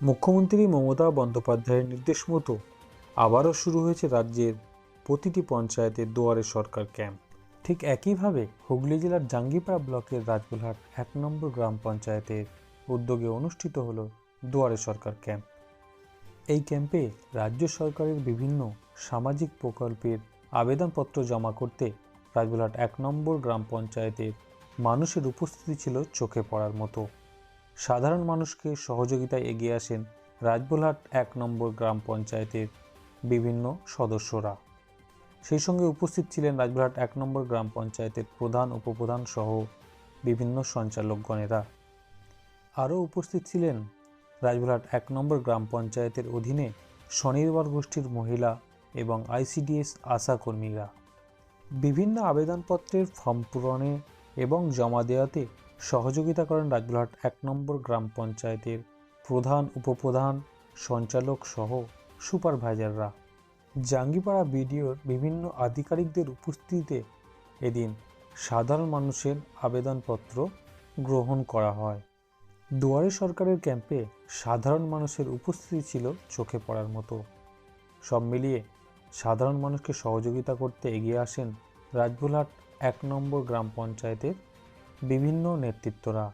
মুখ্যমন্ত্রী মমতা বন্দ্যোপাধ্যায়ের নির্দেশ মতো আবারও শুরু হয়েছে রাজ্যের প্রতিটি পঞ্চায়েতের দুয়ারে সরকার ক্যাম্প। ঠিক একইভাবে হুগলি জেলার জাঙ্গিপাড়া ব্লকের রাজবুলহাট এক নম্বর গ্রাম পঞ্চায়েতের উদ্যোগে অনুষ্ঠিত হল দুয়ারে সরকার ক্যাম্প। এই ক্যাম্পে রাজ্য সরকারের বিভিন্ন সামাজিক প্রকল্পের আবেদনপত্র জমা করতে রাজবুলহাট এক নম্বর গ্রাম পঞ্চায়েতের মানুষের উপস্থিতি ছিল চোখে পড়ার মতো। সাধারণ মানুষকে সহযোগিতায় এগিয়ে আসেন রাজবুলহাট এক নম্বর গ্রাম পঞ্চায়েতের বিভিন্ন সদস্যরা। সেই সঙ্গে উপস্থিত ছিলেন রাজবুলহাট এক নম্বর গ্রাম পঞ্চায়েতের প্রধান, উপপ্রধান সহ বিভিন্ন সঞ্চালকগণেরা। আরও উপস্থিত ছিলেন রাজবুলহাট এক নম্বর গ্রাম পঞ্চায়েতের অধীনে স্বনির্ভর গোষ্ঠীর মহিলা এবং আইসিডিএস আশা কর্মীরা। বিভিন্ন আবেদনপত্রের ফর্ম পূরণে এবং জমা দেওয়াতে সহযোগিতা করেন রাজবুলহাট এক নম্বর গ্রাম পঞ্চায়েতের প্রধান উপপ্রধান সঞ্চালক সহ সুপারভাইজাররা। জাঙ্গিপাড়া বিডিওর বিভিন্ন আধিকারিকদের উপস্থিতিতে এদিন সাধারণ মানুষের আবেদনপত্র গ্রহণ করা হয়। দুয়ারে সরকারের ক্যাম্পে সাধারণ মানুষের উপস্থিতি ছিল চোখে পড়ার মতো। সব মিলিয়ে সাধারণ মানুষকে সহযোগিতা করতে এগিয়ে আসেন রাজবুলহাট এক নম্বর গ্রাম পঞ্চায়েতের বিভিন্ন নেতৃত্বরা।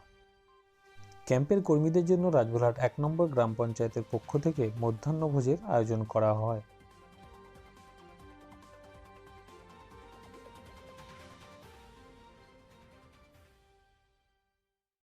ক্যাম্পের কর্মীদের জন্য রাজবুলহাট এক নম্বর গ্রাম পঞ্চায়েতের পক্ষ থেকে মধ্যাহ্নভোজের আয়োজন করা হয়।